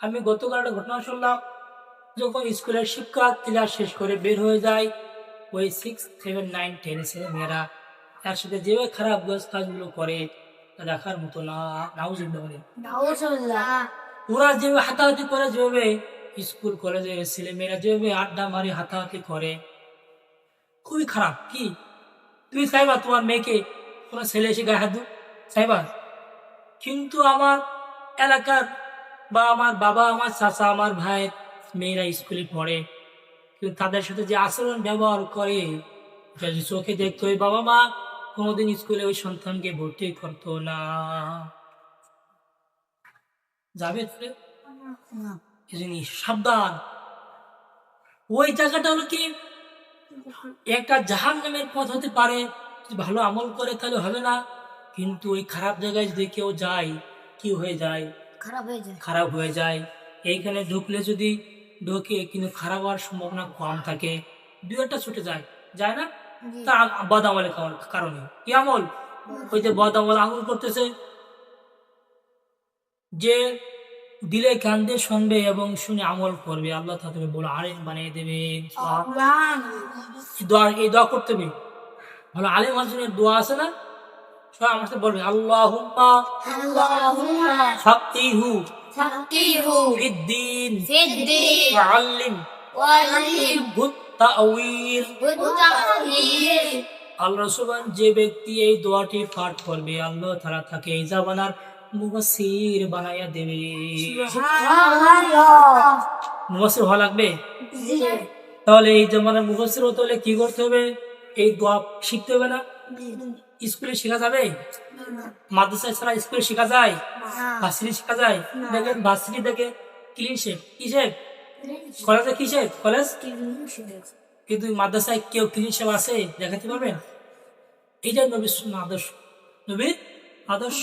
আমি গতকাল একটা ঘটনা শুনলাম যখন স্কুলের শিক্ষা ক্লাস শেষ করে বের হয়ে যায় ওই সিক্স সেভেন নাইন টেন ছেলে মেয়েরা তার সাথে যেভাবে খারাপ কাজগুলো করে তা দেখার মতো না বলে। ওরা যেভাবে হাতাহাতি করে যেভাবে স্কুল কলেজের ছেলে মেয়েরা যেভাবে আড্ডা মারি হাতাহাতি করে খুবই খারাপ। কি? তুমি চাইবা তোমার মেয়েকে কোনো ছেলে এসে গায়ে হাত দু চাইবা কিন্তু আমার এলাকার বা আমার বাবা আমার চাচা আমার ভাই মেয়েরা স্কুলে পড়ে। কিন্তু তাদের সাথে যে আচরণ ব্যবহার করে এটা যে চোখে দেখতো ওই বাবা মা কোনোদিন স্কুলে ওই সন্তানকে ভর্তি করতো না। যাবে এই জিনিস সাবধান। ওই জায়গাটা হলো কি? একটা জাহান নামের পথ হতে পারে। ভালো আমল করে তাহলে হবে না। কিন্তু ওই খারাপ জায়গায় যদি কেউ যায় কি হয়ে যায়? খারাপ হয়ে যায়। খারাপ হয়ে যায়। এইখানে ঢুকলে যদি ঢোকে কিন্তু খারাপ হওয়ার সম্ভাবনা কম থাকে। দু একটা ছুটে যায়। যায় না? তা বদ আমলের কারণ- কারণে কি আমল? ওই যে বদ আমল আঙুল করতেছে। যে দিলে কান্দে শুনবে এবং শুনে আমল করবে। আল্লাহ তাকে বলে বানিয়ে দেবে এই দোয়া এই দোয়া করতে হবে? ভালো আলিম দোয়া আছে না? সবাই আমার সাথে বলবে আল্লাহ আল্লাহুম্মা ফাকিহু ফাকিহু ফিদ্দিন ফিদ্দিন ওয়াল্লিম ওয়ালিম তাওয়িল বুদ্দাহির আল্লাহ সুবান যে ব্যক্তি এই দোয়াটি পাঠ করবে আল্লাহ তারা তাকে এই জামানার মুবাসির বানাইয়া দেবে। মুবাসির হওয়া লাগবে? তাহলে এই জামানার মুবাসির হতে হলে কি করতে হবে? এই দোয়া শিখতে হবে না? স্কুলে শেখা যাবে? মাদ্রাসায় ছাড়া স্কুলে শেখা যায়? ভার্সিটি শেখা যায়? দেখেন ভার্সিটি দেখে ক্লিন শেপ কি শেপ কলেজে কি শেপ কলেজ? কিন্তু মাদ্রাসায় কেউ ক্লিন শেপ আছে? দেখাতে পারবেন? এইটাই নবীর আদর্শ। নবীর আদর্শ।